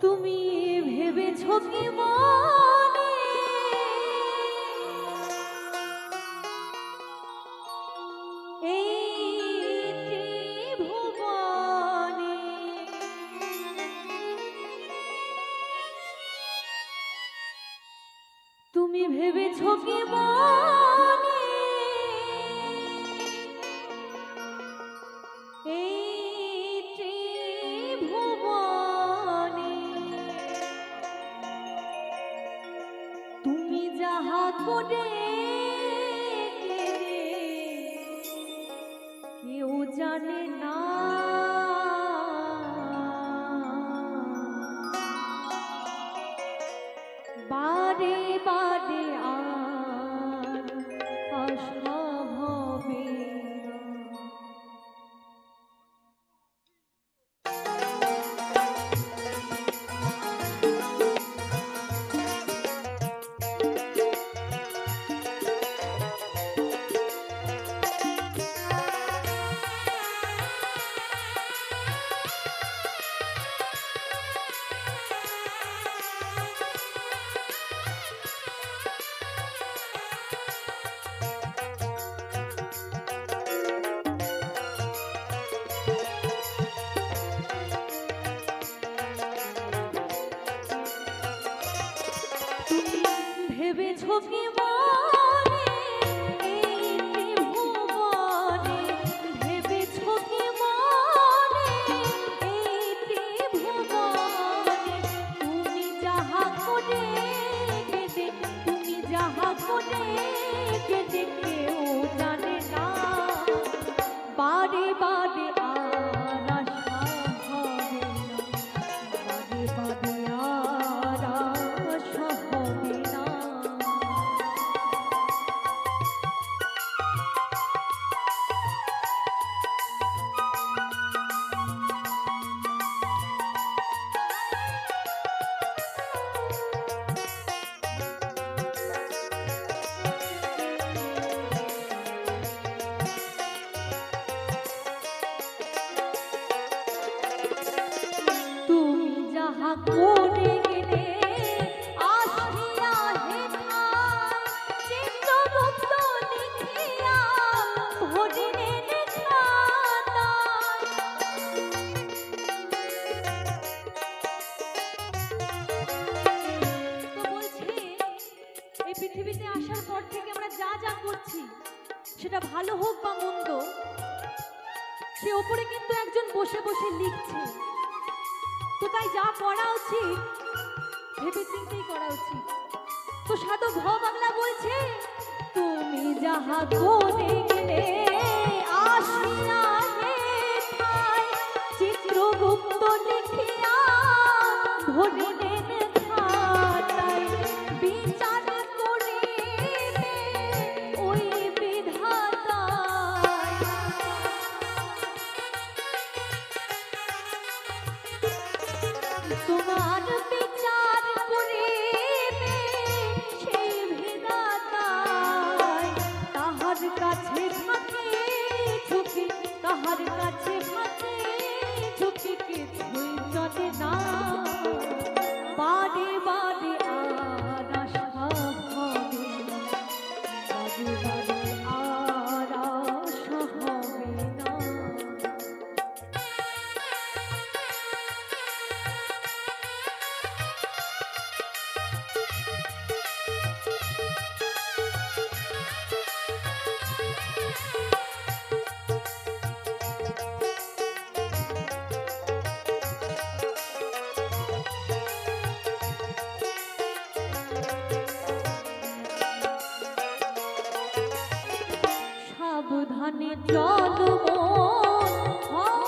তুমি ভেবেছ কি মনে? তুমি ভেবেছ করে কেউ জানে না। বারে বারে আর করে কেঁদে তুমি যাহা করে কেঁদে কেউ জানে যা যা করছি, সেটা ভালো হোক বা মন্দ, সে ওপরে কিন্তু একজন বসে বসে লিখছে। তো তাই যা করা উচিত, ভেবে চিন্তেই করা উচিত। তো সাধু ভ বাংলা বলছে, তুমি যাহা করে গেলে আসিয়া চিত্রগুপ্ত লিখিয়া হরিণের body सावधानी चलो हाँ